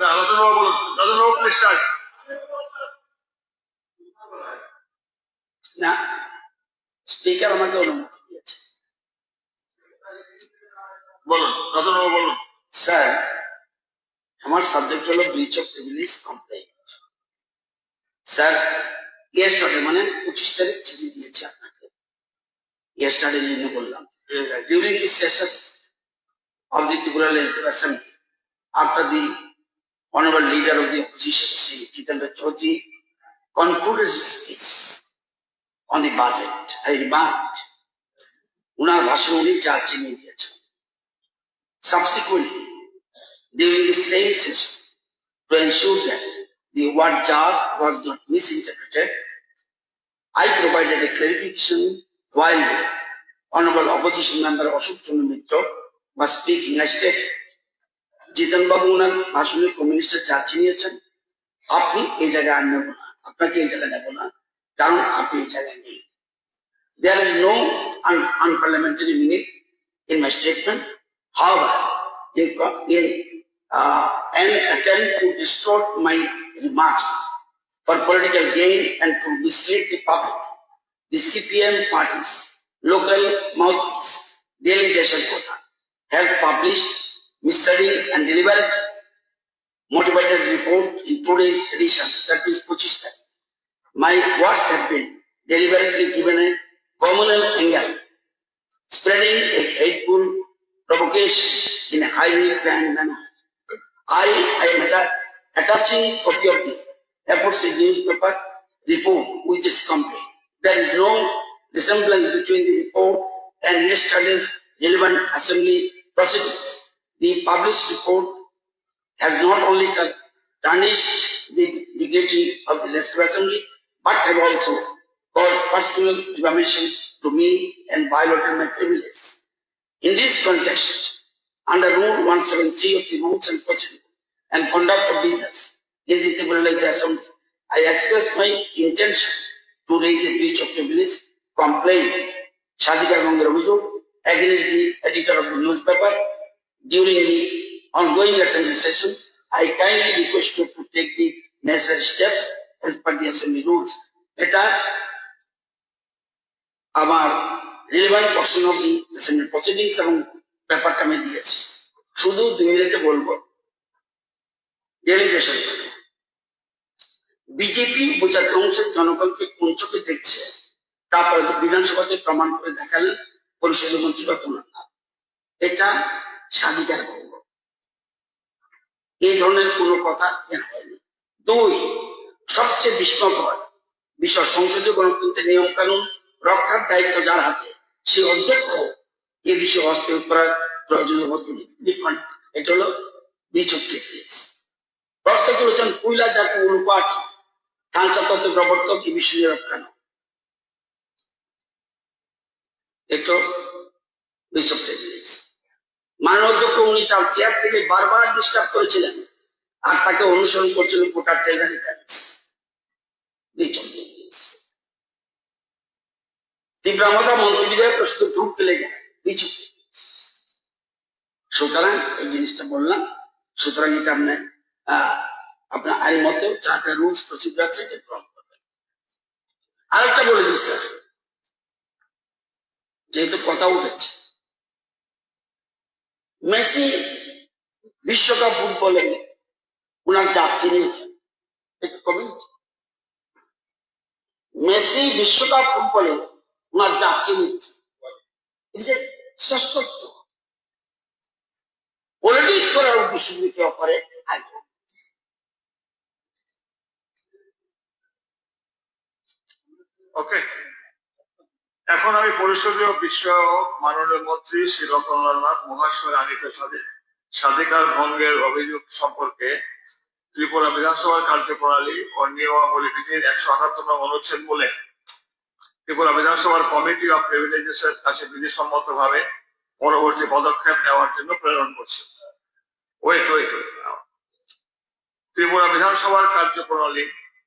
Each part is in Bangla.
না রতনবাবু বলুন। রতনবাবু প্লিজ স্টার্ট না স্পিকার আমাকে অনুমতি দিয়েছে। বলুন রতনবাবু বলুন। স্যার আমার সাবজেক্ট হলো breach of privilege complain sir yesterday মানে পঁচিশ তারিখ চিঠি দিয়েছি আপনাকে। ইয়েস্টারডে রিনিউ করলাম during this session of the Tripura Legislative Assembly after the honorable leader of the opposition, Sri Jitendra Chaudhary, concluded his speech on the budget. I remarked, উনার ভাষণ উনি দিয়েছেন Subsequently, during the same session, to ensure that the word jar was not misinterpreted, I provided a clarification while the Honorable Opposition Member Ashok Chandra Mitra was speaking. I stated, Jitan বাবু ওনার ভাষণে কমিউনিস্টের চার্জ নিয়েছেন আপনি এই জায়গায় আর নেব না আপনাকে এই জায়গায় নেব না কারণ আপনি এই জায়গায় নেই There is no un- unparliamentary meaning in my statement. However, in, co- in uh, an attempt to distort my remarks for political gain and to mislead the public, the CPM party's local mouthpiece, Daily Deshan Kota, has published misleading and deliberate motivated report in today's edition, that is Puchista. My words have been deliberately given a communal angle, spreading a hateful provocation in a highly planned manner. I, I am atta- attaching copy of the aforesaid newspaper report with its complaint. There is no resemblance between the report and yesterday's relevant assembly proceedings. The published report has not only tarnished the dignity of the legislative assembly, but have also caused personal defamation to me and violated my privileges. In this context, under Rule 173 of the Rules and Procedure and Conduct of Business in the Tribunal Assembly, I express my intention to raise a breach of privilege complaint, Shadika Gangar against the editor of the newspaper during the ongoing assembly session. I kindly request you to take the necessary steps as per the assembly rules. এটা আমার relevant portion of the assembly proceedings এবং ব্যাপারটা আমি দিয়েছি শুধু দুই মিনিটে বলব ডেলিগেশন বিজেপি উপজাতি অংশের জনগণকে কোন চোখে দেখছে তারপরে বিধানসভাতে প্রমাণ করে দেখালেন পরিষদের মন্ত্রী রতনাথ এটা স্বাধিকার বঙ্গ এই ধরনের কোনো কথা এখানে হয়নি। দুই, সবচেয়ে বিস্ময়কর বিষয় সংসদীয় গণতন্ত্রের নিয়ম কানুন রক্ষার দায়িত্ব যার হাতে, সে অধ্যক্ষ এ বিষয়ে হস্তক্ষেপ করার প্রয়োজনীয় মতো এটা হলো বিচক্ষে প্রশ্ন তুলেছেন, কুইলা জাতীয় অনুপাত কাঞ্চা তত্ত্ব প্রবর্তক এ বিষয়ে রক্ষানো এটা বিচক্ষে মাননীয় অধ্যক্ষ উনি তার চেয়ার থেকে বারবার ডিস্টার্ব করেছিলেন। আর তাকে অনুসরণ করছিল গোটা ট্রেজারি প্রশ্ন ঢুক পেলে সুতরাং এই জিনিসটা বললাম। সুতরাং এটা আপনার আপনার আইন মতো যা যা রুলস প্রসিডিউর আছে এটা গ্রহণ করবেন। আরেকটা বলে যেহেতু কথা উঠেছে মেসি বিশ্বকাপ ফুটবলে ওনার একটু কমেন্ট মেসি বিশ্বকাপ ফুটবলে ওনার কেউ করে ওকে এখন আমি পরিষদীয় বিষয়ক মাননীয় মন্ত্রী শ্রী রতনলাল নাথ মহাশয় আনিত সাধে স্বাধিকার ভঙ্গের অভিযোগ সম্পর্কে ত্রিপুরা বিধানসভার কার্যপ্রণালী ও নিয়মাবলী বিধির একশো আটাত্তর অনুচ্ছেদ বলে ত্রিপুরা বিধানসভার কমিটি অফ প্রিভিলেজেসের কাছে বিধিসম্মত ভাবে পরবর্তী পদক্ষেপ নেওয়ার জন্য প্রেরণ করছে। ওয়েট ওয়েট ত্রিপুরা বিধানসভার কার্যপ্রণালী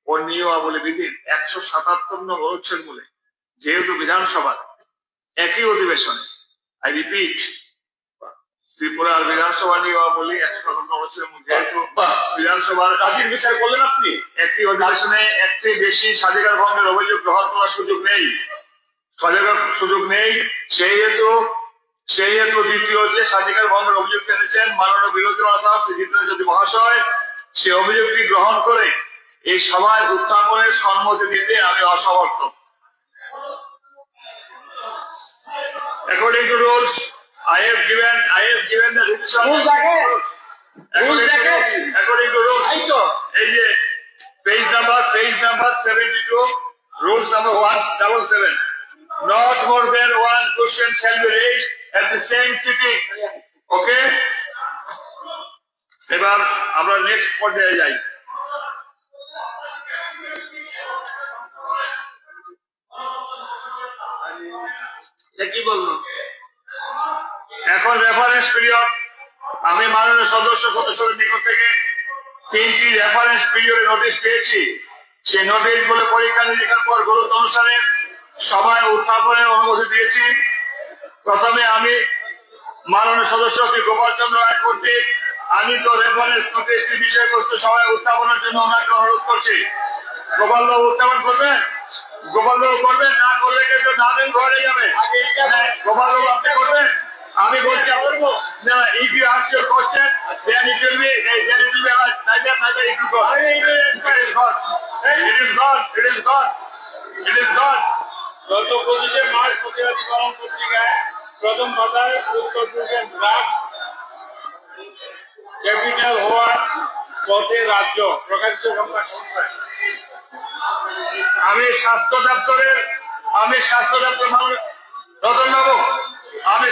ও নিয়মাবলী বিধির একশো সাতাত্তর নং অনুচ্ছেদ বলে যেহেতু বিধানসভা একই অধিবেশনে আই রিপিট ত্রিপুরার বিধানসভা নিয়ে বলি একশো অবশ্যই যেহেতু বিধানসভার কাজের বিচার করলেন আপনি। একটি অধিবেশনে একটি বেশি স্বাধিকার ভঙ্গের অভিযোগ গ্রহণ করার সুযোগ নেই। স্বাধিকার সুযোগ নেই সেই হেতু সেই হেতু দ্বিতীয় যে স্বাধিকার ভঙ্গের অভিযোগ এনেছেন মাননীয় বিরোধী নেতা শ্রী জিতেন্দ্রজ্যোতি মহাশয় সে অভিযোগটি গ্রহণ করে এই সভায় উত্থাপনের সম্মতি দিতে আমি অসমর্থ। According to rules, I have given, I have given the decision. Rules again. To, again. according to rules. তাই তো এই যে number seventy two rules number one double seven not more than one question shall be raise at the same sitting okay এবার আমরা নেক্সট পর্যায়ে যাই কি বলল? এখন রেফারেন্স পিরিয়ড আমি মাননীয় সদস্য সদস্যদের নিকট থেকে তিনটি রেফারেন্স পিরিয়ডের নোটিশ পেয়েছি। সেই নোটিশগুলো পরীক্ষা নিরীক্ষার পর গুরুত্ব অনুসারে সভায় উত্থাপনের অনুমতি দিয়েছি। প্রথমে আমি মাননীয় সদস্য শ্রী গোপাল চন্দ্র রায় কর্তৃক আমি তো রেফারেন্স নোটিশটি বিষয়বস্তু সভায় উত্থাপনের জন্য ওনাকে অনুরোধ করছি। গোপাল উত্থাপন করবেন? গোপাল করবেন না করলে কিন্তু না ঘরে যাবে। আপনি করবেন আমি বলছি না if you ask your question then it will be then it will be neither neither it will go it is god it is god it is god it is god গত পঁচিশে মার্চ প্রতিবাদী কলম পত্রিকায় প্রথম পাতায় উত্তর পূর্বের ব্লক ক্যাপিটাল হওয়ার পথে রাজ্য প্রকাশিত সংবাদ সংস্থায়। আমি স্বাস্থ্য দপ্তরের আমি স্বাস্থ্য দপ্তর রতন বাবু আমি